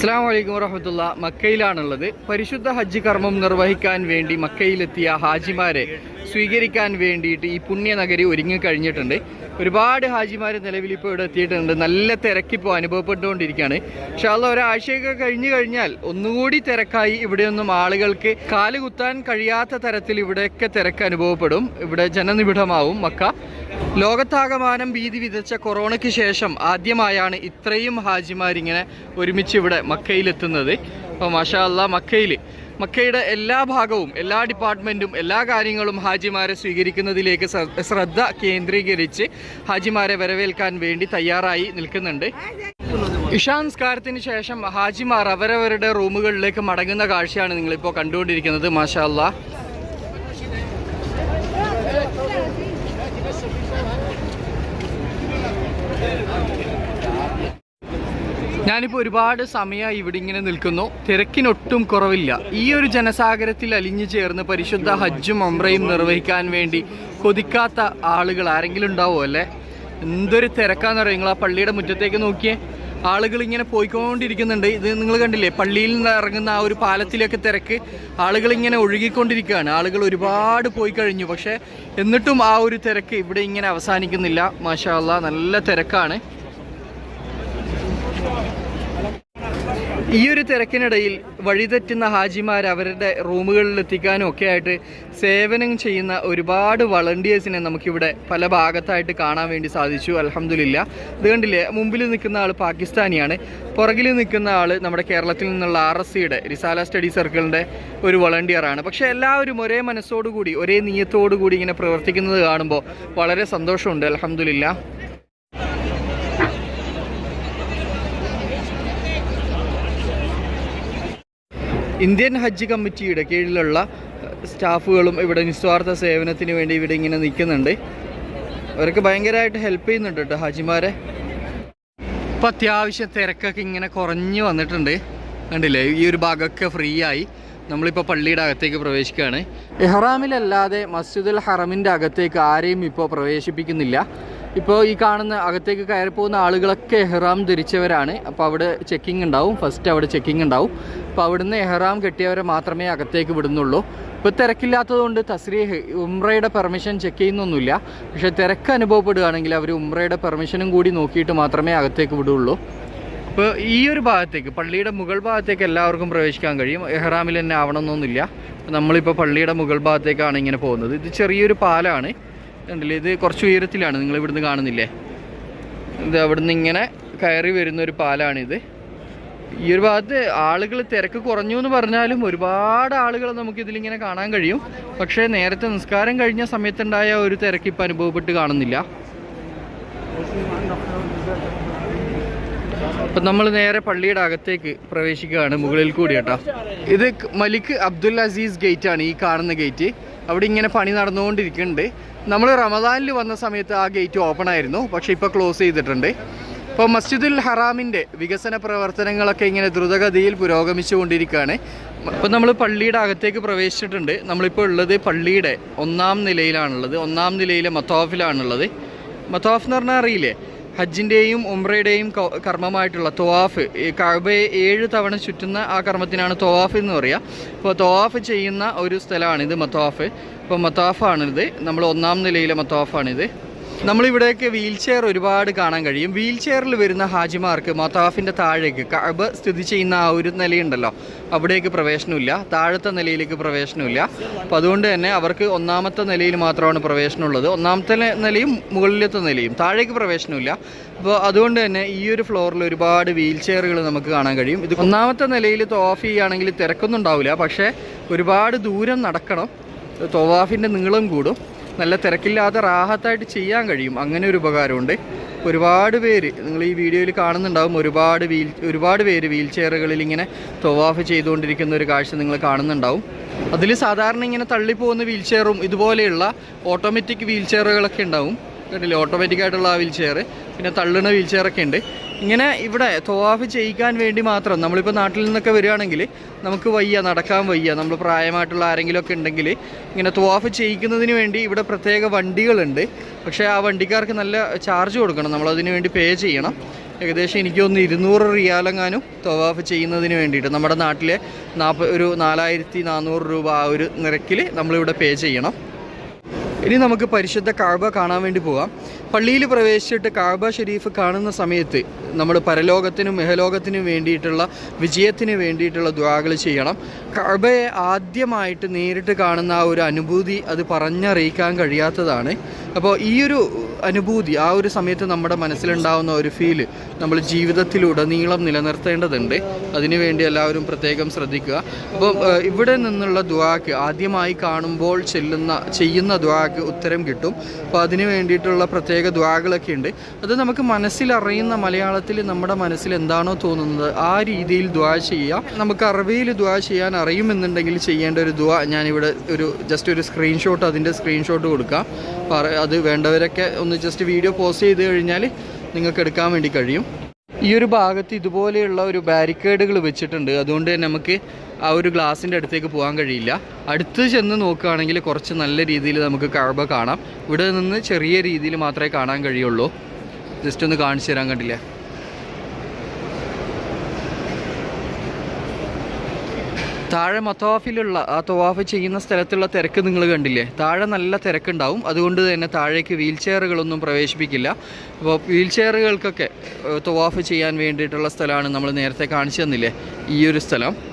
അസ്സാം വലൈക്കും വറഹമത്തുള്ള. മക്കയിലാണുള്ളത്. പരിശുദ്ധ ഹജ്ജ് കർമ്മം നിർവഹിക്കാൻ വേണ്ടി മക്കയിലെത്തിയ ഹാജിമാരെ സ്വീകരിക്കാൻ വേണ്ടിയിട്ട് ഈ പുണ്യനഗരി ഒരുങ്ങിക്കഴിഞ്ഞിട്ടുണ്ട് ഒരുപാട് ഹാജിമാർ നിലവിൽ ഇപ്പോൾ ഇവിടെ എത്തിയിട്ടുണ്ട്. നല്ല തിരക്കിപ്പോൾ അനുഭവപ്പെട്ടുകൊണ്ടിരിക്കുകയാണ്. പക്ഷേ അത് ഒരാഴ്ചയൊക്കെ കഴിഞ്ഞു കഴിഞ്ഞാൽ ഒന്നുകൂടി തിരക്കായി ഇവിടെയൊന്നും ആളുകൾക്ക് കാലുകുത്താൻ കഴിയാത്ത തരത്തിൽ ഇവിടെയൊക്കെ തിരക്ക് അനുഭവപ്പെടും. ഇവിടെ ജനനിബിഡമാവും മക്ക. ലോകത്താകമാനം ഭീതി വിതച്ച കൊറോണയ്ക്ക് ശേഷം ആദ്യമായാണ് ഇത്രയും ഹാജിമാരിങ്ങനെ ഒരുമിച്ച് ഇവിടെ മക്കയിലെത്തുന്നത്. അപ്പോൾ മാഷാ അള്ളാ മക്കയിൽ മക്കയുടെ എല്ലാ ഭാഗവും എല്ലാ ഡിപ്പാർട്ട്മെന്റും എല്ലാ കാര്യങ്ങളും ഹാജിമാരെ സ്വീകരിക്കുന്നതിലേക്ക് ശ്രദ്ധ കേന്ദ്രീകരിച്ച് ഹാജിമാരെ വരവേൽക്കാൻ വേണ്ടി തയ്യാറായി നിൽക്കുന്നുണ്ട്. ഇഷാംസ്കാരത്തിന് ശേഷം ഹാജിമാർ അവരവരുടെ റൂമുകളിലേക്ക് മടങ്ങുന്ന കാഴ്ചയാണ് നിങ്ങളിപ്പോൾ കണ്ടുകൊണ്ടിരിക്കുന്നത്. മാഷാ ഞാനിപ്പോൾ ഒരുപാട് സമയമായി ഇവിടെ ഇങ്ങനെ നിൽക്കുന്നു. തിരക്കിനൊട്ടും കുറവില്ല. ഈ ഒരു ജനസാഗരത്തിൽ അലിഞ്ഞു ചേർന്ന് പരിശുദ്ധ ഹജ്ജും അമ്രയും നിർവഹിക്കാൻ വേണ്ടി കൊതിക്കാത്ത ആളുകൾ ആരെങ്കിലും ഉണ്ടാവുമോ അല്ലേ? എന്തൊരു തിരക്കാന്ന് പറയുക നിങ്ങൾ ആ പള്ളിയുടെ മുറ്റത്തേക്ക് നോക്കിയേ. ആളുകൾ ഇങ്ങനെ പോയിക്കൊണ്ടിരിക്കുന്നുണ്ട്. ഇത് നിങ്ങൾ കണ്ടില്ലേ? പള്ളിയിൽ നിന്ന് ഇറങ്ങുന്ന ആ ഒരു പാലത്തിലേക്ക് തിരക്ക്. ആളുകൾ ഇങ്ങനെ ഒഴുകിക്കൊണ്ടിരിക്കുകയാണ്. ആളുകൾ ഒരുപാട് പോയി കഴിഞ്ഞു. പക്ഷേ എന്നിട്ടും ആ ഒരു തിരക്ക് ഇവിടെ ഇങ്ങനെ അവസാനിക്കുന്നില്ല. മാഷാ നല്ല തിരക്കാണ്. ഈ ഒരു തിരക്കിനിടയിൽ വഴിതെറ്റുന്ന ഹാജിമാർ അവരുടെ റൂമുകളിൽ എത്തിക്കാനും ഒക്കെ ആയിട്ട് സേവനം ചെയ്യുന്ന ഒരുപാട് വളണ്ടിയേഴ്സിനെ നമുക്കിവിടെ പല ഭാഗത്തായിട്ട് കാണാൻ വേണ്ടി സാധിച്ചു അലഹമില്ല ഇത് കണ്ടില്ലേ മുമ്പിൽ നിൽക്കുന്ന ആൾ പാകിസ്ഥാനിയാണ്. പുറകിൽ നിൽക്കുന്ന ആൾ നമ്മുടെ കേരളത്തിൽ നിന്നുള്ള ആർ എസ് സിയുടെ റിസാല സ്റ്റഡി സർക്കിളിന്റെ ഒരു വളണ്ടിയറാണ്. പക്ഷേ എല്ലാവരും ഒരേ മനസ്സോടുകൂടി ഒരേ നീയത്തോടു കൂടി ഇങ്ങനെ പ്രവർത്തിക്കുന്നത് കാണുമ്പോൾ വളരെ സന്തോഷമുണ്ട് അലഹമില്ല ഇന്ത്യൻ ഹജ്ജ് കമ്മിറ്റിയുടെ കീഴിലുള്ള സ്റ്റാഫുകളും ഇവിടെ നിസ്വാർത്ഥ സേവനത്തിന് വേണ്ടി ഇവിടെ ഇങ്ങനെ നിൽക്കുന്നുണ്ട്. അവർക്ക് ഭയങ്കരമായിട്ട് ഹെൽപ്പ് ചെയ്യുന്നുണ്ട് കേട്ടോ ഹാജിമാരെ. ഇപ്പം അത്യാവശ്യം തിരക്കൊക്കെ ഇങ്ങനെ കുറഞ്ഞു വന്നിട്ടുണ്ട്. കണ്ടില്ലേ? ഈ ഒരു ഭാഗമൊക്കെ ഫ്രീ ആയി. നമ്മളിപ്പോൾ പള്ളിയുടെ അകത്തേക്ക് പ്രവേശിക്കുകയാണ്. ഇഹ്റാമിലല്ലാതെ മസ്ജിദുൽ ഹറമിന്റെ അകത്തേക്ക് ആരെയും ഇപ്പോൾ പ്രവേശിപ്പിക്കുന്നില്ല. ഇപ്പോൾ ഈ കാണുന്ന അകത്തേക്ക് കയറി പോകുന്ന ആളുകളൊക്കെ എഹ്റാം ധരിച്ചവരാണ്. അപ്പോൾ അവിടെ ചെക്കിംഗ് ഉണ്ടാവും. ഫസ്റ്റ് അവിടെ ചെക്കിംഗ് ഉണ്ടാവും. അപ്പോൾ അവിടുന്ന് എഹ്റാം കെട്ടിയവരെ മാത്രമേ അകത്തേക്ക് വിടുന്നുള്ളൂ. ഇപ്പോൾ തിരക്കില്ലാത്തതുകൊണ്ട് തസ്രീഹ് ഉംറയുടെ പെർമിഷൻ ചെക്ക് ചെയ്യുന്നൊന്നുമില്ല. പക്ഷേ തിരക്ക് അനുഭവപ്പെടുകയാണെങ്കിൽ അവർ ഉംറയുടെ പെർമിഷനും കൂടി നോക്കിയിട്ട് മാത്രമേ അകത്തേക്ക് വിടുള്ളൂ. ഇപ്പോൾ ഈ ഒരു ഭാഗത്തേക്ക് പള്ളിയുടെ മുകൾ ഭാഗത്തേക്ക് എല്ലാവർക്കും പ്രവേശിക്കാൻ കഴിയും. എഹ്റാമിൽ തന്നെ ആവണമെന്നൊന്നുമില്ല. നമ്മളിപ്പോൾ പള്ളിയുടെ മുകൾ ഭാഗത്തേക്കാണ് ഇങ്ങനെ പോകുന്നത്. ഇത് ചെറിയൊരു പാലമാണ് കണ്ടില്ലേ? ഇത് കുറച്ച് ഉയരത്തിലാണ് നിങ്ങൾ ഇവിടുന്ന് കാണുന്നില്ലേ? ഇത് അവിടുന്ന് ഇങ്ങനെ കയറി വരുന്ന ഒരു പാലാണിത്. ഈ ഒരു ഭാഗത്ത് ആളുകൾ തിരക്ക് കുറഞ്ഞു എന്ന് പറഞ്ഞാലും ഒരുപാട് ആളുകൾ നമുക്ക് ഇതിലിങ്ങനെ കാണാൻ കഴിയും. പക്ഷേ നേരത്തെ നിസ്കാരം കഴിഞ്ഞ സമയത്തുണ്ടായ ഒരു തിരക്ക് ഇപ്പം അനുഭവപ്പെട്ട് കാണുന്നില്ല. അപ്പം നമ്മൾ നേരെ പള്ളിയുടെ അകത്തേക്ക് പ്രവേശിക്കുകയാണ് മുകളിൽ കൂടി കേട്ടോ. ഇത് മലിക് അബ്ദുൽ അസീസ് ഗേറ്റ് ആണ് ഈ കാണുന്ന ഗേറ്റ്. അവിടെ ഇങ്ങനെ പണി നടന്നുകൊണ്ടിരിക്കുന്നുണ്ട്. നമ്മൾ റമദാനിൽ വന്ന സമയത്ത് ആ ഗേറ്റ് ഓപ്പൺ ആയിരുന്നു. പക്ഷേ ഇപ്പോൾ ക്ലോസ് ചെയ്തിട്ടുണ്ട്. ഇപ്പോൾ മസ്ജിദുൽ ഹറാമിന്റെ വികസന പ്രവർത്തനങ്ങളൊക്കെ ഇങ്ങനെ ദ്രുതഗതിയിൽ പുരോഗമിച്ചു കൊണ്ടിരിക്കുകയാണ് അപ്പോൾ നമ്മൾ പള്ളിയുടെ അകത്തേക്ക് പ്രവേശിച്ചിട്ടുണ്ട്. നമ്മളിപ്പോൾ ഉള്ളത് പള്ളിയുടെ ഒന്നാം നിലയിലാണുള്ളത്. ഒന്നാം നിലയിലെ മത്തോഫിലാണുള്ളത് മത്തോഫ് എന്ന് പറഞ്ഞാൽ അറിയില്ലേ? ഹജ്ജിന്റെയും ഉംറയുടെയും കർമ്മമായിട്ടുള്ള തൊവാഫ് ഈ കഅബയെ ഏഴ് തവണ ചുറ്റുന്ന ആ കർമ്മത്തിനാണ് തൊവാഫ് എന്ന് പറയുക അപ്പോൾ തൊവാഫ് ചെയ്യുന്ന ഒരു സ്ഥലമാണിത് മത്തോഫ്. അപ്പോൾ മത്തോഫാണിത്. നമ്മൾ ഒന്നാം നിലയിലെ മത്തോഫാണിത്. നമ്മളിവിടെയൊക്കെ വീൽ ചെയർ ഒരുപാട് കാണാൻ കഴിയും. വീൽ ചെയറിൽ വരുന്ന ഹാജിമാർക്ക് മൊത്താഫിന്റെ താഴേക്ക് കഅബ സ്ഥിതി ചെയ്യുന്ന ആ ഒരു നിലയുണ്ടല്ലോ. അവിടേക്ക് പ്രവേശനമില്ല. താഴത്തെ നിലയിലേക്ക് പ്രവേശനമില്ല. അപ്പം അതുകൊണ്ട് തന്നെ അവർക്ക് ഒന്നാമത്തെ നിലയിൽ മാത്രമാണ് പ്രവേശനമുള്ളത്. ഒന്നാമത്തെ നിലയും മുകളിലത്തെ നിലയും. താഴേക്ക് പ്രവേശനമില്ല. അപ്പോൾ അതുകൊണ്ട് തന്നെ ഈ ഒരു ഫ്ലോറിൽ ഒരുപാട് വീൽ ചെയറുകൾ നമുക്ക് കാണാൻ കഴിയും. ഇത് ഒന്നാമത്തെ നിലയിൽ തോഫ് ചെയ്യുകയാണെങ്കിൽ തിരക്കൊന്നും ഉണ്ടാവില്ല. പക്ഷേ ഒരുപാട് ദൂരം നടക്കണം. തോവാഫിന്റെ നീളം കൂടും. നല്ല തിരക്കില്ലാതെ റാഹത്തായിട്ട് ചെയ്യാൻ കഴിയും. അങ്ങനെ ഒരു ഉപകാരമുണ്ട്. ഒരുപാട് പേര് നിങ്ങൾ ഈ വീഡിയോയിൽ കാണുന്നുണ്ടാവും ഒരുപാട് വീൽ ഒരുപാട് പേര് വീൽ ചെയറുകളിൽ ഇങ്ങനെ തൊവാഫ് ചെയ്തുകൊണ്ടിരിക്കുന്ന ഒരു കാഴ്ച നിങ്ങൾ കാണുന്നുണ്ടാവും. അതിൽ സാധാരണ ഇങ്ങനെ തള്ളിപ്പോകുന്ന വീൽ ചെയറും ഇതുപോലെയുള്ള ഓട്ടോമാറ്റിക് വീൽ ചെയറുകളൊക്കെ ഉണ്ടാവും. കണ്ടില്ലേ? ഓട്ടോമാറ്റിക്കായിട്ടുള്ള ആ വീൽ ചെയർ പിന്നെ തള്ളുന്ന വീൽ ചെയറൊക്കെ ഉണ്ട്. ഇങ്ങനെ ഇവിടെ തോവാഫ് ചെയ്യിക്കാൻ വേണ്ടി മാത്രം നമ്മളിപ്പോൾ നാട്ടിൽ നിന്നൊക്കെ വരികയാണെങ്കിൽ നമുക്ക് വയ്യ നടക്കാൻ വയ്യ. നമ്മൾ പ്രായമായിട്ടുള്ള ആരെങ്കിലും ഒക്കെ ഉണ്ടെങ്കിൽ ഇങ്ങനെ തോവാഫ് ചെയ്യിക്കുന്നതിന് വേണ്ടി ഇവിടെ പ്രത്യേക വണ്ടികളുണ്ട്. പക്ഷേ ആ വണ്ടിക്കാർക്ക് നല്ല ചാർജ് കൊടുക്കണം. നമ്മളതിന് വേണ്ടി പേ ചെയ്യണം. ഏകദേശം എനിക്കൊന്ന് ഇരുന്നൂറ് റിയാലെങ്ങാനും തവാഫ് ചെയ്യുന്നതിന് വേണ്ടിയിട്ട് നമ്മുടെ നാട്ടിലെ നാൽപ്പത് ഒരു നാലായിരത്തി നാനൂറ് രൂപ ആ ഒരു നിരക്കിൽ നമ്മളിവിടെ പേ ചെയ്യണം. ഇനി നമുക്ക് പരിശുദ്ധ കാഴ്ബ കാണാൻ വേണ്ടി പോവാം. പള്ളിയിൽ പ്രവേശിച്ചിട്ട് കാഴ്ബ ഷെരീഫ് കാണുന്ന സമയത്ത് നമ്മൾ പരലോകത്തിനും മെഹലോകത്തിനും വേണ്ടിയിട്ടുള്ള വിജയത്തിന് വേണ്ടിയിട്ടുള്ള ദ്വാകൾ ചെയ്യണം. കാഴ്ബയെ ആദ്യമായിട്ട് നേരിട്ട് കാണുന്ന ആ ഒരു അനുഭൂതി അത് പറഞ്ഞറിയിക്കാൻ കഴിയാത്തതാണ്. അപ്പോൾ ഈ ഒരു അനുഭൂതി ആ ഒരു സമയത്ത് നമ്മുടെ മനസ്സിലുണ്ടാവുന്ന ഒരു ഫീൽ നമ്മൾ ജീവിതത്തിലുടനീളം നിലനിർത്തേണ്ടതുണ്ട്. അതിനുവേണ്ടി എല്ലാവരും പ്രത്യേകം ശ്രദ്ധിക്കുക. അപ്പോൾ ഇവിടെ നിന്നുള്ള ദ്വാക്ക് ആദ്യമായി കാണുമ്പോൾ ചെല്ലുന്ന ചെയ്യുന്ന ദ്വാക്ക് ഉത്തരം കിട്ടും. അപ്പോൾ അതിന് വേണ്ടിയിട്ടുള്ള പ്രത്യേക ദ്വാകളൊക്കെ ഉണ്ട്. അത് നമുക്ക് മനസ്സിലറിയുന്ന മലയാളത്തിൽ നമ്മുടെ മനസ്സിൽ എന്താണോ തോന്നുന്നത് ആ രീതിയിൽ ദ്വാ ചെയ്യാം നമുക്ക് അറബിയിൽ ദ്വാ ചെയ്യാൻ അറിയുമെന്നുണ്ടെങ്കിൽ ചെയ്യേണ്ട ഒരു ദ്വാ ഞാനിവിടെ ഒരു ജസ്റ്റ് ഒരു സ്ക്രീൻഷോട്ട് അതിന്റെ സ്ക്രീൻഷോട്ട് കൊടുക്കാം. അത് വേണ്ടവരൊക്കെ ഒന്ന് ജസ്റ്റ് വീഡിയോ പോസ്റ്റ് ചെയ്ത് കഴിഞ്ഞാൽ നിങ്ങൾക്ക് എടുക്കാൻ വേണ്ടി കഴിയും. ഈ ഒരു ഭാഗത്ത് ഇതുപോലെയുള്ള ഒരു ബാരിക്കേഡുകൾ വെച്ചിട്ടുണ്ട്. അതുകൊണ്ട് തന്നെ നമുക്ക് ആ ഒരു ഗ്ലാസിന്റെ അടുത്തേക്ക് പോകാൻ കഴിയില്ല. അടുത്ത് ചെന്ന് നോക്കുകയാണെങ്കിൽ കുറച്ച് നല്ല രീതിയിൽ നമുക്ക് കഴബ കാണാം. ഇവിടെ നിന്ന് ചെറിയ രീതിയിൽ മാത്രമേ കാണാൻ കഴിയുള്ളൂ. ജസ്റ്റ് ഒന്ന് കാണിച്ചു തരാൻ കണ്ടില്ലേ? താഴെ മത്തവാഫിലുള്ള ആ തവാഫ് ചെയ്യുന്ന സ്ഥലത്തുള്ള തിരക്ക് നിങ്ങൾ കണ്ടില്ലേ? താഴെ നല്ല തിരക്കുണ്ടാവും. അതുകൊണ്ട് തന്നെ താഴേക്ക് വീൽ ചെയറുകളൊന്നും പ്രവേശിപ്പിക്കില്ല. അപ്പോൾ വീൽ ചെയറുകൾക്കൊക്കെ തൊവാഫ് ചെയ്യാൻ വേണ്ടിയിട്ടുള്ള സ്ഥലമാണ് നമ്മൾ നേരത്തെ കാണിച്ചു തന്നില്ലേ? ഈ ഒരു സ്ഥലം.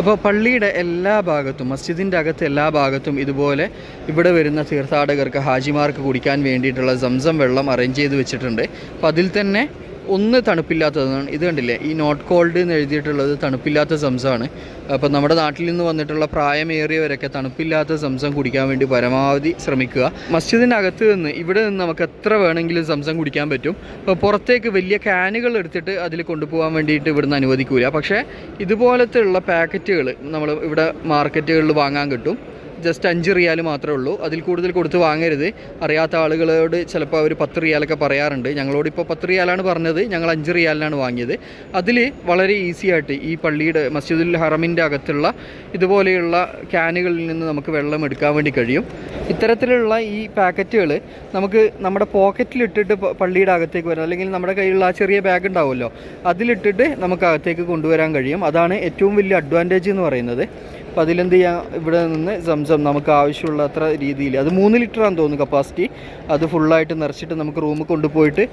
അപ്പോൾ പള്ളിയുടെ എല്ലാ ഭാഗത്തും മസ്ജിദിന്റെ അകത്ത് എല്ലാ ഭാഗത്തും ഇതുപോലെ ഇവിടെ വരുന്ന തീർത്ഥാടകർക്ക് ഹാജിമാർക്ക് കുടിക്കാൻ വേണ്ടിയിട്ടുള്ള സംസം വെള്ളം അറേഞ്ച് ചെയ്ത് വെച്ചിട്ടുണ്ട്. അപ്പോൾ അതിൽ തന്നെ ഒന്ന് തണുപ്പില്ലാത്തതാണ്. ഇത് കണ്ടില്ലേ? ഈ നോട്ട് കോൾഡ് എന്ന് എഴുതിയിട്ടുള്ളത് തണുപ്പില്ലാത്ത സംസമാണ് അപ്പോൾ നമ്മുടെ നാട്ടിൽ നിന്ന് വന്നിട്ടുള്ള പ്രായമേറിയവരൊക്കെ തണുപ്പില്ലാത്ത സംസം കുടിക്കാൻ വേണ്ടി പരമാവധി ശ്രമിക്കുക. മസ്ജിദിന്റെ അകത്ത് നിന്ന് ഇവിടെ നിന്ന് നമുക്ക് എത്ര വേണമെങ്കിലും സംസം കുടിക്കാൻ പറ്റും. അപ്പോൾ പുറത്തേക്ക് വലിയ ക്യാനുകൾ എടുത്തിട്ട് അതിൽ കൊണ്ടുപോകാൻ വേണ്ടിയിട്ട് ഇവിടുന്ന് അനുവദിക്കൂല. പക്ഷേ ഇതുപോലത്തെ ഉള്ള പാക്കറ്റുകൾ നമ്മൾ ഇവിടെ മാർക്കറ്റുകളിൽ വാങ്ങാൻ കിട്ടും. ജസ്റ്റ് അഞ്ച് റിയാൽ മാത്രമേ ഉള്ളൂ. അതിൽ കൂടുതൽ കൊടുത്ത് വാങ്ങരുത്. അറിയാത്ത ആളുകളോട് ചിലപ്പോൾ അവർ പത്ത് റിയാലൊക്കെ പറയാറുണ്ട്. ഞങ്ങളോട് ഇപ്പോൾ പത്ത് റിയാലാണ് പറഞ്ഞത്. ഞങ്ങൾ അഞ്ച് റിയാലിനാണ് വാങ്ങിയത്. അതിൽ വളരെ ഈസി ആയിട്ട് ഈ പള്ളിയുടെ മസ്ജിദുൽ ഹറമിന്റെ അകത്തുള്ള ഇതുപോലെയുള്ള ക്യാനുകളിൽ നിന്ന് നമുക്ക് വെള്ളം എടുക്കാൻ വേണ്ടി കഴിയും. ഇത്തരത്തിലുള്ള ഈ പാക്കറ്റുകൾ നമുക്ക് നമ്മുടെ പോക്കറ്റിലിട്ടിട്ട് പള്ളിയുടെ അകത്തേക്ക് വരാം. അല്ലെങ്കിൽ നമ്മുടെ കയ്യിലുള്ള ആ ചെറിയ ബാഗ് ഉണ്ടാവുമല്ലോ. അതിലിട്ടിട്ട് നമുക്ക് അകത്തേക്ക് കൊണ്ടുവരാൻ കഴിയും. അതാണ് ഏറ്റവും വലിയ അഡ്വാന്റേജ് എന്ന് പറയുന്നത്. അപ്പോൾ അതിലെന്ത് ചെയ്യാം? ഇവിടെ നിന്ന് സംസം നമുക്ക് ആവശ്യമുള്ള അത്ര രീതിയിൽ. അത് മൂന്ന് ലിറ്ററാണെന്ന് തോന്നുന്നു കപ്പാസിറ്റി അത് ഫുള്ളായിട്ട് നിറച്ചിട്ട് നമുക്ക് റൂമിൽ കൊണ്ടുപോയിട്ട്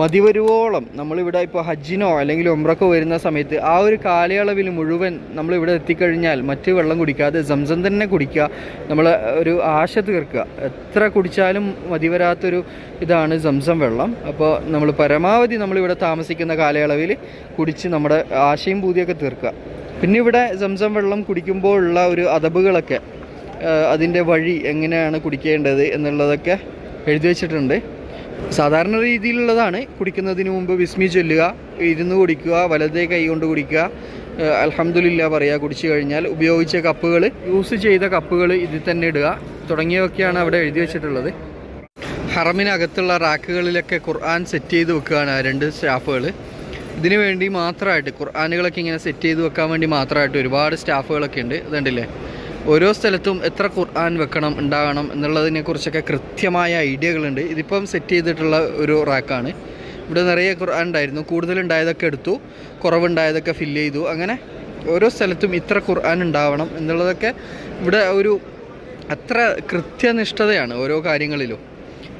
മതി വരുവോളം നമ്മളിവിടെ ഇപ്പോൾ ഹജ്ജിനോ അല്ലെങ്കിൽ ഒമ്രക്കോ വരുന്ന സമയത്ത് ആ ഒരു കാലയളവിൽ മുഴുവൻ നമ്മളിവിടെ എത്തിക്കഴിഞ്ഞാൽ മറ്റ് വെള്ളം കുടിക്കാതെ സംസം തന്നെ കുടിക്കുക. നമ്മൾ ഒരു ആശ തീർക്കുക. എത്ര കുടിച്ചാലും മതി വരാത്തൊരു ഇതാണ് സംസം വെള്ളം. അപ്പോൾ നമ്മൾ പരമാവധി നമ്മളിവിടെ താമസിക്കുന്ന കാലയളവിൽ കുടിച്ച് നമ്മുടെ ആശയും പൂതിയൊക്കെ തീർക്കുക. പിന്നെ ഇവിടെ സംസം വെള്ളം കുടിക്കുമ്പോഴുള്ള ഒരു അതബുകളൊക്കെ അതിന്റെ വഴി എങ്ങനെയാണ് കുടിക്കേണ്ടത് എന്നുള്ളതൊക്കെ എഴുതി വെച്ചിട്ടുണ്ട്. സാധാരണ രീതിയിലുള്ളതാണ് കുടിക്കുന്നതിന് മുമ്പ് വിസ്മി ചൊല്ലുക ഇരുന്ന് കുടിക്കുക വലതേ കൈ കൊണ്ട് കുടിക്കുക അലഹമുല്ല പറയുക കുടിച്ചു കഴിഞ്ഞാൽ ഉപയോഗിച്ച കപ്പുകൾ യൂസ് ചെയ്ത കപ്പുകൾ ഇതിൽ തന്നെ ഇടുക തുടങ്ങിയവയൊക്കെയാണ് അവിടെ എഴുതി വെച്ചിട്ടുള്ളത്. ഹറമിനകത്തുള്ള റാക്കുകളിലൊക്കെ ഖുർആൻ സെറ്റ് ചെയ്ത് വെക്കുകയാണ് രണ്ട് സ്റ്റാഫുകൾ ഇതിനു വേണ്ടി മാത്രമായിട്ട് ഖുർആാനുകളൊക്കെ ഇങ്ങനെ സെറ്റ് ചെയ്ത് വെക്കാൻ വേണ്ടി മാത്രമായിട്ട് ഒരുപാട് സ്റ്റാഫുകളൊക്കെ ഉണ്ട്. ഇതുണ്ടല്ലേ ഓരോ സ്ഥലത്തും എത്ര ഖുർആൻ വെക്കണം ഉണ്ടാകണം എന്നുള്ളതിനെ കുറിച്ചൊക്കെ കൃത്യമായ ഐഡിയകളുണ്ട് ഇതിപ്പം സെറ്റ് ചെയ്തിട്ടുള്ള ഒരു റാക്കാണ് ഇവിടെ നിറയെ ഖുർആൻ ഉണ്ടായിരുന്നു. കൂടുതലുണ്ടായതൊക്കെ എടുത്തു കുറവുണ്ടായതൊക്കെ ഫില്ല് ചെയ്തു. അങ്ങനെ ഓരോ സ്ഥലത്തും ഇത്ര ഖുർആൻ ഉണ്ടാവണം എന്നുള്ളതൊക്കെ ഇവിടെ ഒരു അത്ര കൃത്യനിഷ്ഠതയാണ് ഓരോ കാര്യങ്ങളിലും.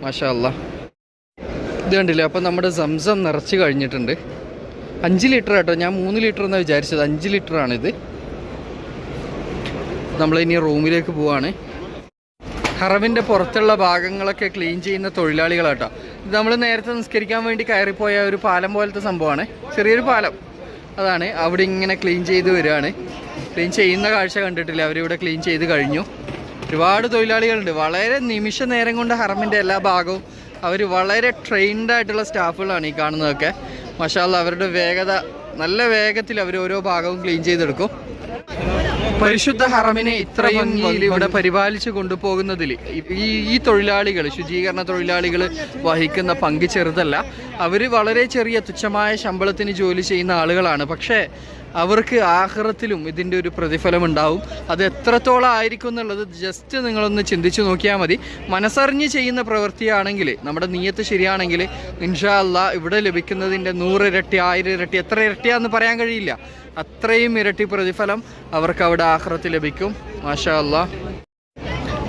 മാഷാ ഇത് കണ്ടില്ലേ? അപ്പം നമ്മുടെ സംസം നിറച്ച് കഴിഞ്ഞിട്ടുണ്ട്. അഞ്ച് ലിറ്റർ കേട്ടോ ഞാൻ മൂന്ന് ലിറ്റർ എന്നാണ് വിചാരിച്ചത്. അഞ്ച് ലിറ്ററാണിത് നമ്മളിനി റൂമിലേക്ക് പോവാണ്. ഹറവിന്റെ പുറത്തുള്ള ഭാഗങ്ങളൊക്കെ ക്ലീൻ ചെയ്യുന്ന തൊഴിലാളികളാട്ടോ. ഇത് നമ്മൾ നേരത്തെ നിസ്കരിക്കാൻ വേണ്ടി കയറിപ്പോയ ഒരു പാലം പോലത്തെ സംഭവമാണ്. ചെറിയൊരു പാലം. അതാണ്. അവിടെ ഇങ്ങനെ ക്ലീൻ ചെയ്ത് വരികയാണ് ക്ലീൻ ചെയ്യുന്ന കാഴ്ച കണ്ടിട്ടില്ല. അവരിവിടെ ക്ലീൻ ചെയ്ത് കഴിഞ്ഞു. ഒരുപാട് തൊഴിലാളികളുണ്ട്. വളരെ നിമിഷ നേരം കൊണ്ട് ഹറമിന്റെ എല്ലാ ഭാഗവും അവർ വളരെ ട്രെയിൻഡ് ആയിട്ടുള്ള സ്റ്റാഫുകളാണ് ഈ കാണുന്നതൊക്കെ. മഷാല്ല അവരുടെ വേഗത നല്ല വേഗത്തിൽ അവർ ഓരോ ഭാഗവും ക്ലീൻ ചെയ്തെടുക്കും. പരിശുദ്ധ ഹറമിനെ ഇത്രയും ഇവിടെ പരിപാലിച്ചു കൊണ്ടുപോകുന്നതിൽ ഈ ഈ തൊഴിലാളികൾ ശുചീകരണ തൊഴിലാളികൾ വഹിക്കുന്ന പങ്ക് ചെറുതല്ല. അവർ വളരെ ചെറിയ തുച്ഛമായ ശമ്പളത്തിന് ജോലി ചെയ്യുന്ന ആളുകളാണ്. പക്ഷേ അവർക്ക് ആഹ്റത്തിലും ഇതിന്റെ ഒരു പ്രതിഫലം ഉണ്ടാവും അത് എത്രത്തോളം ആയിരിക്കും എന്നുള്ളത് ജസ്റ്റ് നിങ്ങളൊന്ന് ചിന്തിച്ച് നോക്കിയാൽ മതി. മനസ്സറിഞ്ഞ് ചെയ്യുന്ന പ്രവൃത്തിയാണെങ്കിൽ നമ്മുടെ നീയത്ത് ശരിയാണെങ്കിൽ ഇൻഷാ അല്ല ഇവിടെ ലഭിക്കുന്നതിന്റെ നൂറ് ഇരട്ടി ആയിരം ഇരട്ടി എത്ര ഇരട്ടിയാന്ന് പറയാൻ കഴിയില്ല. അത്രയും ഇരട്ടി പ്രതിഫലം അവർക്ക് അവിടെ ആഹ്റത്ത് ലഭിക്കും. മാഷാ അല്ല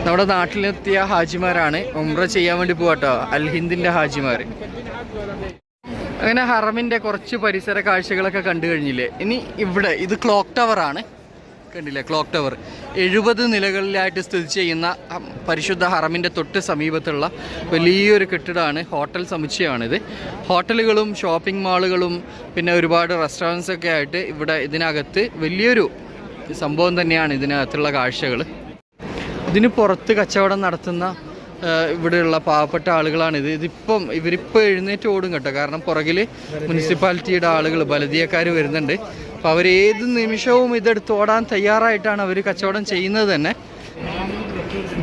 നമ്മുടെ നാട്ടിലെത്തിയ ഹാജിമാരാണ്. ഉംറ ചെയ്യാൻ വേണ്ടി പോവാട്ടോ. അൽഹിന്ദിന്റെ ഹാജിമാർ അങ്ങനെ ഹറമിന്റെ കുറച്ച് പരിസര കാഴ്ചകളൊക്കെ കണ്ടു കഴിഞ്ഞില്ലേ? ഇനി ഇവിടെ ഇത് ക്ലോക്ക് ടവർ ആണ്. കണ്ടില്ലേ? Clock tower. എഴുപത് നിലകളിലായിട്ട് സ്ഥിതി ചെയ്യുന്ന പരിശുദ്ധ ഹറമിന്റെ തൊട്ട് സമീപത്തുള്ള വലിയൊരു കെട്ടിടമാണ് ഹോട്ടൽ സമുച്ചയമാണിത്. ഹോട്ടലുകളും ഷോപ്പിംഗ് മാളുകളും പിന്നെ ഒരുപാട് റെസ്റ്റോറന്റ്സ് ഒക്കെ ആയിട്ട് ഇവിടെ ഇതിനകത്ത് വലിയൊരു സംഭവം തന്നെയാണ് ഇതിനകത്തുള്ള കാഴ്ചകൾ ഇതിന് പുറത്ത് കച്ചവടം നടത്തുന്ന ഇവിടെയുള്ള പാവപ്പെട്ട ആളുകളാണ് ഇത്. ഇതിപ്പം ഇവരിപ്പോൾ എഴുന്നേറ്റ് ഓടും കേട്ടോ. കാരണം പുറകിൽ മുനിസിപ്പാലിറ്റിയുടെ ആളുകൾ ബലദിയക്കാർ വരുന്നുണ്ട്. അപ്പോൾ അവർ ഏത് നിമിഷവും ഇതെടുത്ത് ഓടാൻ തയ്യാറായിട്ടാണ് അവർ കച്ചവടം ചെയ്യുന്നത് തന്നെ.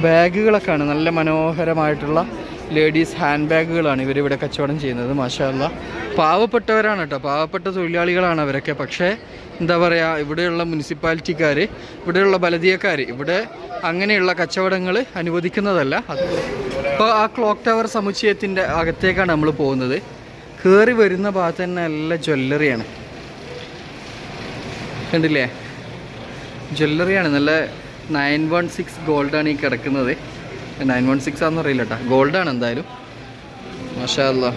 ബാഗുകളൊക്കെയാണ് നല്ല മനോഹരമായിട്ടുള്ള ലേഡീസ് ഹാൻഡ് ബാഗുകളാണ് ഇവരിവിടെ കച്ചവടം ചെയ്യുന്നത് മാഷാല്ല പാവപ്പെട്ടവരാണ് കേട്ടോ. പാവപ്പെട്ട തൊഴിലാളികളാണ് അവരൊക്കെ. പക്ഷേ എന്താ പറയുക ഇവിടെയുള്ള മുനിസിപ്പാലിറ്റിക്കാർ ഇവിടെയുള്ള ബലദിയക്കാർ ഇവിടെ അങ്ങനെയുള്ള കച്ചവടങ്ങൾ അനുവദിക്കുന്നതല്ല. അപ്പോൾ ആ ക്ലോക്ക് ടവർ സമുച്ചയത്തിന്റെ അകത്തേക്കാണ് നമ്മൾ പോകുന്നത്. കയറി വരുന്ന ഭാഗത്ത് തന്നെ നല്ല ജ്വല്ലറിയാണ്. കണ്ടില്ലേ? ജ്വല്ലറിയാണ്. നല്ല നയൻ വൺ സിക്സ് ഗോൾഡാണ് ഈ കിടക്കുന്നത്. നയൻ വൺ സിക്സ് ആണെന്ന് അറിയില്ല കേട്ടോ ഗോൾഡാണ് എന്തായാലും. മാഷാ അല്ലാ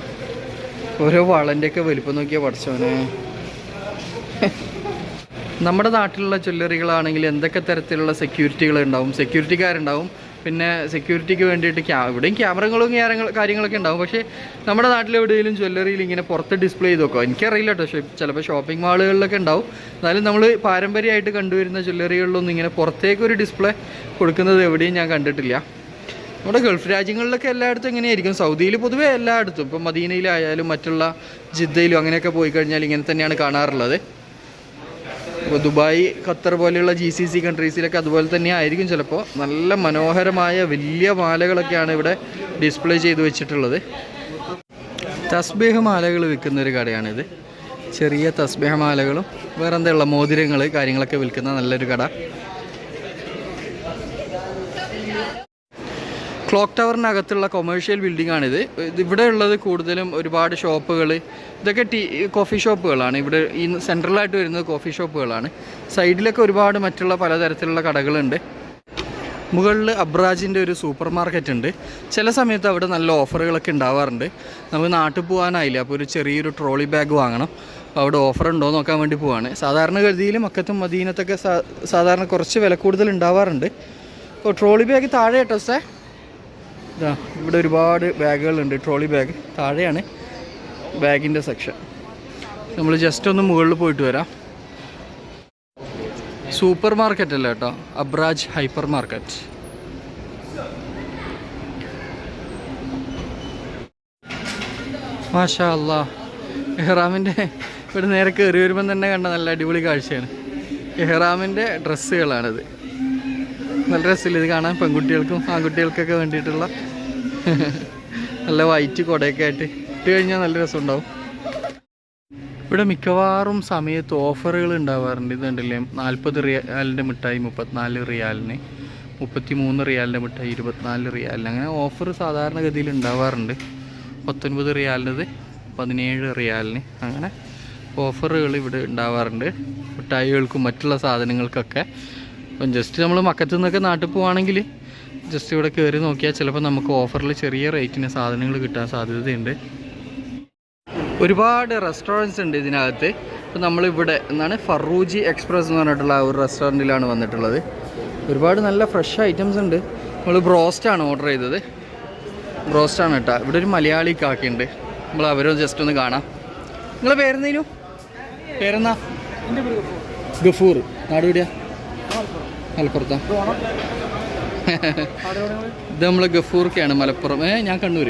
ഓരോ വളന്റെയൊക്കെ വലിപ്പം നോക്കിയാൽ പഠിച്ചോനെ നമ്മുടെ നാട്ടിലുള്ള ജ്വല്ലറികളാണെങ്കിൽ എന്തൊക്കെ തരത്തിലുള്ള സെക്യൂരിറ്റികൾ ഉണ്ടാവും സെക്യൂരിറ്റിക്കാരുണ്ടാവും പിന്നെ സെക്യൂരിറ്റിക്ക് വേണ്ടിയിട്ട് ക്യാ ഇവിടെയും ക്യാമറകളും കാര്യങ്ങളൊക്കെ ഉണ്ടാവും. പക്ഷേ നമ്മുടെ നാട്ടിലെവിടെയെങ്കിലും ജ്വല്ലറിയിൽ ഇങ്ങനെ പുറത്ത് ഡിസ്പ്ലേ ചെയ്ത് വെക്കുക എനിക്കറിയില്ല കേട്ടോ. ചിലപ്പോൾ ഷോപ്പിംഗ് മാളുകളിലൊക്കെ ഉണ്ടാവും. എന്നാലും നമ്മൾ പാരമ്പര്യമായിട്ട് കണ്ടുവരുന്ന ജ്വല്ലറികളിലൊന്നും ഇങ്ങനെ പുറത്തേക്കൊരു ഡിസ്പ്ലേ കൊടുക്കുന്നത് എവിടെയും ഞാൻ കണ്ടിട്ടില്ല. നമ്മുടെ ഗൾഫ് രാജ്യങ്ങളിലൊക്കെ എല്ലായിടത്തും എങ്ങനെയായിരിക്കും സൗദിയിൽ പൊതുവേ എല്ലായിടത്തും. ഇപ്പം മദീനയിലായാലും മറ്റുള്ള ജിദ്ദയിലും അങ്ങനെയൊക്കെ പോയി കഴിഞ്ഞാൽ ഇങ്ങനെ തന്നെയാണ് കാണാറുള്ളത്. ഇപ്പോൾ ദുബായ് ഖത്തർ പോലെയുള്ള ജി സി സി കൺട്രീസിലൊക്കെ അതുപോലെ തന്നെ ആയിരിക്കും ചിലപ്പോൾ നല്ല മനോഹരമായ വലിയ മാലകളൊക്കെയാണ് ഇവിടെ ഡിസ്പ്ലേ ചെയ്ത് വെച്ചിട്ടുള്ളത്. തസ്ബേഹ മാലകൾ വിൽക്കുന്ന ഒരു കടയാണിത്. ചെറിയ തസ്ബേഹ മാലകളും വേറെ എന്താ ഉള്ള മോതിരങ്ങൾ കാര്യങ്ങളൊക്കെ വിൽക്കുന്ന നല്ലൊരു കട. ക്ലോക്ക് ടവറിനകത്തുള്ള കൊമേഴ്ഷ്യൽ ബിൽഡിംഗ് ആണിത്. ഇവിടെ ഉള്ളത് കൂടുതലും ഒരുപാട് ഷോപ്പുകൾ ഇതൊക്കെ ടീ കോഫി ഷോപ്പുകളാണ് ഇവിടെ ഈ സെൻട്രലായിട്ട് വരുന്നത് കോഫി ഷോപ്പുകളാണ് സൈഡിലൊക്കെ ഒരുപാട് മറ്റുള്ള പലതരത്തിലുള്ള കടകളുണ്ട്. മുകളിൽ അബ്രാജിന്റെ ഒരു സൂപ്പർ മാർക്കറ്റ് ഉണ്ട്. ചില സമയത്ത് അവിടെ നല്ല ഓഫറുകളൊക്കെ ഉണ്ടാവാറുണ്ട്. നമുക്ക് നാട്ടിൽ പോകാനായില്ല അപ്പോൾ ഒരു ചെറിയൊരു ട്രോളി ബാഗ് വാങ്ങണം. അപ്പോൾ അവിടെ ഓഫർ ഉണ്ടോ നോക്കാൻ വേണ്ടി പോവാണ്. സാധാരണ ഗതിയിൽ മക്കത്തും മദീനത്തൊക്കെ സാധാരണ കുറച്ച് വില കൂടുതൽ ഉണ്ടാവാറുണ്ട്. അപ്പോൾ ട്രോളി ബാഗ് താഴെ കേട്ടോ സേ ഇതാ ഇവിടെ ഒരുപാട് ബാഗുകളുണ്ട്. Trolley bag. താഴെയാണ് ബാഗിന്റെ സെക്ഷൻ. നമ്മൾ ജസ്റ്റ് ഒന്ന് മുകളിൽ പോയിട്ട് വരാം. സൂപ്പർ മാർക്കറ്റ് അല്ല കേട്ടോ? അബ്രാജ് ഹൈപ്പർ മാർക്കറ്റ് മാഷാ അല്ലാ എഹ്റാമിന്റെ ഇവിടെ നേരെ കയറി വരുമ്പം തന്നെ കണ്ട നല്ല അടിപൊളി കാഴ്ചയാണ്. എഹ്റാമിന്റെ ഡ്രസ്സുകളാണിത്. നല്ല രസമില്ല ഇത് കാണാൻ പെൺകുട്ടികൾക്കും ആൺകുട്ടികൾക്കൊക്കെ വേണ്ടിയിട്ടുള്ള നല്ല വൈറ്റ് കുടയൊക്കെ ആയിട്ട്. ഇട്ട് കഴിഞ്ഞാൽ നല്ല രസമുണ്ടാവും. ഇവിടെ മിക്കവാറും സമയത്ത് ഓഫറുകൾ ഉണ്ടാവാറുണ്ട്. ഇത് കണ്ടില്ലേ? നാൽപ്പത് റിയാലിന്റെ മിഠായി മുപ്പത്തിനാല് റിയാലിന് മുപ്പത്തി മൂന്ന് റിയാലിന്റെ മിഠായി ഇരുപത്തിനാല് റിയാലിന്. അങ്ങനെ ഓഫർ സാധാരണഗതിയിൽ ഉണ്ടാവാറുണ്ട്. പത്തൊൻപത് റിയാലിന്റെത് പതിനേഴ് റിയാലിന്. അങ്ങനെ ഓഫറുകൾ ഇവിടെ ഉണ്ടാവാറുണ്ട്. മിഠായികൾക്കും മറ്റുള്ള സാധനങ്ങൾക്കൊക്കെ. അപ്പം ജസ്റ്റ് നമ്മൾ മക്കത്തു നിന്നൊക്കെ നാട്ടിൽ പോവുകയാണെങ്കിൽ ജസ്റ്റ് ഇവിടെ കയറി നോക്കിയാൽ ചിലപ്പോൾ നമുക്ക് ഓഫറിൽ ചെറിയ റേറ്റിന് സാധനങ്ങൾ കിട്ടാൻ സാധ്യതയുണ്ട്. ഒരുപാട് റെസ്റ്റോറന്റ്സ് ഉണ്ട് ഇതിനകത്ത്. ഇപ്പം നമ്മളിവിടെ എന്നാണ് ഫറൂജി എക്സ്പ്രസ് എന്ന് പറഞ്ഞിട്ടുള്ള ഒരു റെസ്റ്റോറന്റിലാണ് വന്നിട്ടുള്ളത്. ഒരുപാട് നല്ല ഫ്രഷ് ഐറ്റംസ് ഉണ്ട്. നമ്മൾ ബ്രോസ്റ്റാണ് ഓർഡർ ചെയ്തത്. ബ്രോസ്റ്റാണ് കേട്ടോ. ഇവിടെ ഒരു മലയാളി കാക്കയുണ്ട് നമ്മൾ അവരും ജസ്റ്റ് ഒന്ന് കാണാം. നിങ്ങളെ പേരെന്തേലും പേരെന്നാ ഗഫൂർ. നാടുപിടിയാ മലപ്പുറത്താ. ഇത് നമ്മൾ ഗഫൂർക്കാണ് മലപ്പുറം. ഏ ഞാൻ കണ്ണൂർ.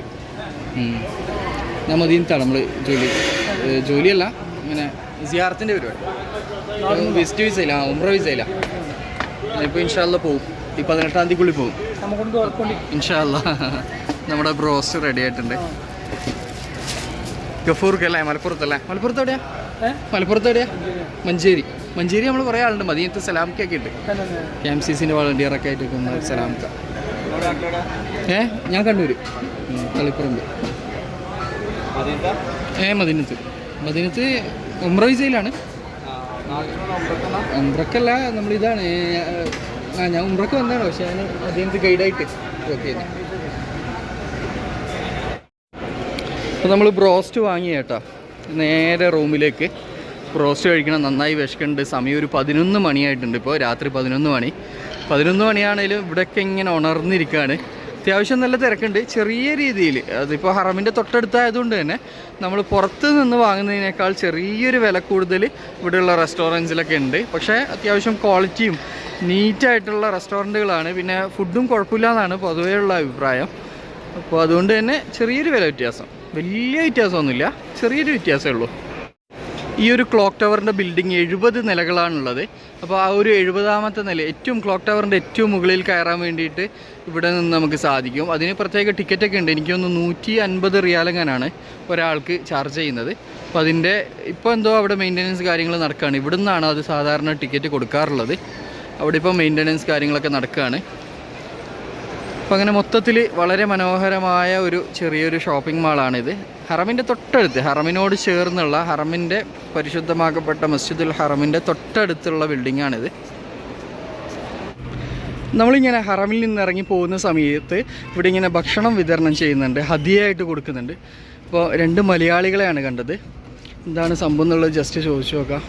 ഞാൻ മദീനത്താണ് നമ്മൾ ജോലി. ജോലിയല്ല ഇങ്ങനെ സിയാറത്തിന്റെ പരിപാടി. വിസിറ്റ് വിസയില്ല ആ ഉമ്ര വിസയില്ല ഇപ്പോൾ ഇൻഷാല്ല പോവും. ഈ പതിനെട്ടാം തീയതിക്കുള്ളിൽ പോവും. ഇൻഷാല്ല നമ്മുടെ ബ്രോസ്റ്റ് റെഡി ആയിട്ടുണ്ട്. ഗഫൂർക്ക് അല്ലേ മലപ്പുറത്തല്ലേ? മലപ്പുറത്ത് എവിടെയാ? മലപ്പുറത്ത് എവിടെയാ? മഞ്ചേരി. മഞ്ചേരി നമ്മൾ കുറേ ആളുണ്ട്. മദീനത്ത് സലാംക്കൊക്കെ ഉണ്ട് കെ എം സി സിന്റെ വളണ്ടിയറൊക്കെ ആയിട്ട് നിൽക്കുന്ന സലാംക്ക. ഏ? ഞാൻ കണ്ണൂര്. തളിപ്പുറമ്പ്. ഏ മദീനത്ത്. മദീനത്ത് ഉമ്ര വിസയിലാണ്. ഉമ്രക്കല്ല നമ്മളിതാണ്. ആ ഞാൻ ഉമ്രക്ക് വന്നതാണ്. പക്ഷെ ഞാൻ മദീനത്ത് ഗൈഡായിട്ട് വർക്ക് അപ്പോൾ നമ്മൾ ബ്രോസ്റ്റ് വാങ്ങി കേട്ടോ നേരെ റൂമിലേക്ക്. ബ്രോസ്റ്റ് കഴിക്കണം നന്നായി വിശക്കുന്നുണ്ട്. സമയം ഒരു പതിനൊന്ന് മണിയായിട്ടുണ്ട് ഇപ്പോൾ രാത്രി പതിനൊന്ന് മണി. പതിനൊന്ന് മണിയാണെങ്കിലും ഇവിടെയൊക്കെ ഇങ്ങനെ ഉണർന്നിരിക്കുകയാണ് അത്യാവശ്യം നല്ല തിരക്കുണ്ട്. ചെറിയ രീതിയിൽ അതിപ്പോൾ ഹറമിന്റെ തൊട്ടടുത്തായതുകൊണ്ട് തന്നെ നമ്മൾ പുറത്ത് നിന്ന് വാങ്ങുന്നതിനേക്കാൾ ചെറിയൊരു വില കൂടുതൽ ഇവിടെയുള്ള റെസ്റ്റോറന്റ്സിലൊക്കെ ഉണ്ട്. പക്ഷേ അത്യാവശ്യം ക്വാളിറ്റിയും നീറ്റായിട്ടുള്ള റെസ്റ്റോറന്റുകളാണ്. പിന്നെ ഫുഡും കുഴപ്പമില്ല എന്നാണ് പൊതുവെയുള്ള അഭിപ്രായം. അപ്പോൾ അതുകൊണ്ട് തന്നെ ചെറിയൊരു വില വ്യത്യാസം. വലിയ വ്യത്യാസമൊന്നുമില്ല. ചെറിയൊരു വ്യത്യാസമേ ഉള്ളൂ. ഈ ഒരു ക്ലോക്ക് ടവറിന്റെ ബിൽഡിംഗ് എഴുപത് നിലകളാണുള്ളത്. അപ്പോൾ ആ ഒരു എഴുപതാമത്തെ നില ഏറ്റവും ക്ലോക്ക് ടവറിന്റെ ഏറ്റവും മുകളിൽ കയറാൻ വേണ്ടിയിട്ട് ഇവിടെ നിന്ന് നമുക്ക് സാധിക്കും. അതിന് പ്രത്യേക ടിക്കറ്റൊക്കെ ഉണ്ട്. എനിക്കൊന്ന് നൂറ്റി അൻപത് റിയാലങ്ങനാണ് ഒരാൾക്ക് ചാർജ് ചെയ്യുന്നത്. അപ്പോൾ അതിന്റെ ഇപ്പോൾ എന്തോ അവിടെ മെയിന്റനൻസ് കാര്യങ്ങൾ നടക്കുകയാണ്. ഇവിടെ നിന്നാണ് അത് സാധാരണ ടിക്കറ്റ് കൊടുക്കാറുള്ളത്. അവിടെ ഇപ്പോൾ മെയിന്റനൻസ് കാര്യങ്ങളൊക്കെ നടക്കുകയാണ്. അപ്പോൾ അങ്ങനെ മൊത്തത്തിൽ വളരെ മനോഹരമായ ഒരു ചെറിയൊരു ഷോപ്പിംഗ് മാളാണിത് ഹറമിന്റെ തൊട്ടടുത്ത് ഹറമിനോട് ചേർന്നുള്ള ഹറമിന്റെ പരിശുദ്ധമാക്കപ്പെട്ട മസ്ജിദുൽ ഹറമിന്റെ തൊട്ടടുത്തുള്ള ബിൽഡിങ്ങാണിത്. നമ്മളിങ്ങനെ ഹറമിൽ നിന്ന് ഇറങ്ങി പോകുന്ന സമയത്ത് ഇവിടെ ഇങ്ങനെ ഭക്ഷണം വിതരണം ചെയ്യുന്നുണ്ട് ഹതിയായിട്ട് കൊടുക്കുന്നുണ്ട്. അപ്പോൾ രണ്ട് മലയാളികളെയാണ് കണ്ടത്. എന്താണ് സംഭവം എന്നുള്ളത് ജസ്റ്റ് ചോദിച്ചു നോക്കാം.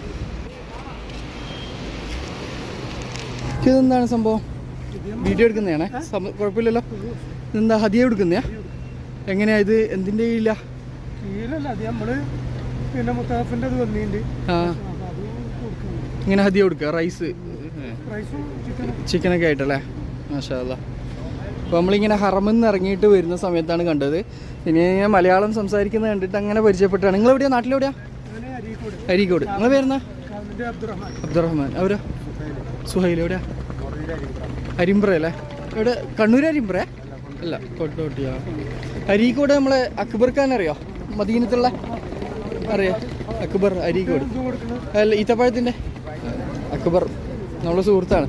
ഇതെന്താണ് സംഭവം? വീഡിയോ എടുക്കുന്നതാണേ? കുഴപ്പമില്ലല്ലോ? ഇതെന്താ ഹദിയ എടുക്കുന്നയാ എങ്ങനെയാ ഇത്? എന്തിന്റെ കീഴില? കീഴല്ല അത് നമ്മൾ പിന്നെ മുത്താഫിന്റെ അത് വന്നിട്ടുണ്ട് ഇങ്ങനെ ഹദിയ കൊടുക്കുക റൈസ്? റൈസും ചിക്കനും ചിക്കനൊക്കെ ആയിട്ടല്ലേ? മാഷാല്ല അപ്പോൾ നമ്മളിങ്ങനെ ഹറമിൽ നിന്ന് ഇറങ്ങിയിട്ട് വരുന്ന സമയത്താണ് കണ്ടത്. ഇനി ഞാൻ മലയാളം സംസാരിക്കുന്നത് കണ്ടിട്ട് അങ്ങനെ പരിചയപ്പെട്ടാണ് നിങ്ങൾ എവിടെയാ നാട്ടിലെവിടെയാ അരീക്കോട്. നിങ്ങൾ പേരുന്ന അബ്ദുറഹ്മാൻ. അബ്ദുറഹ്മാൻ. അവരോ? സുഹൈൽ എവിടെയാ? അരിമ്പ്ര അല്ലേ? എവിടെ? കണ്ണൂർ അരിമ്പ്ര? അല്ല കൊട്ടോട്ടിയാ അരീക്കോട് നമ്മളെ അക്ബർ ഖാൻ അറിയോ? മദീനത്തുള്ള അറിയാം അക്ബർ അരീക്കോട് അല്ല ഈത്തപ്പഴത്തിന്റെ അക്ബർ നമ്മളെ സുഹൃത്താണ്.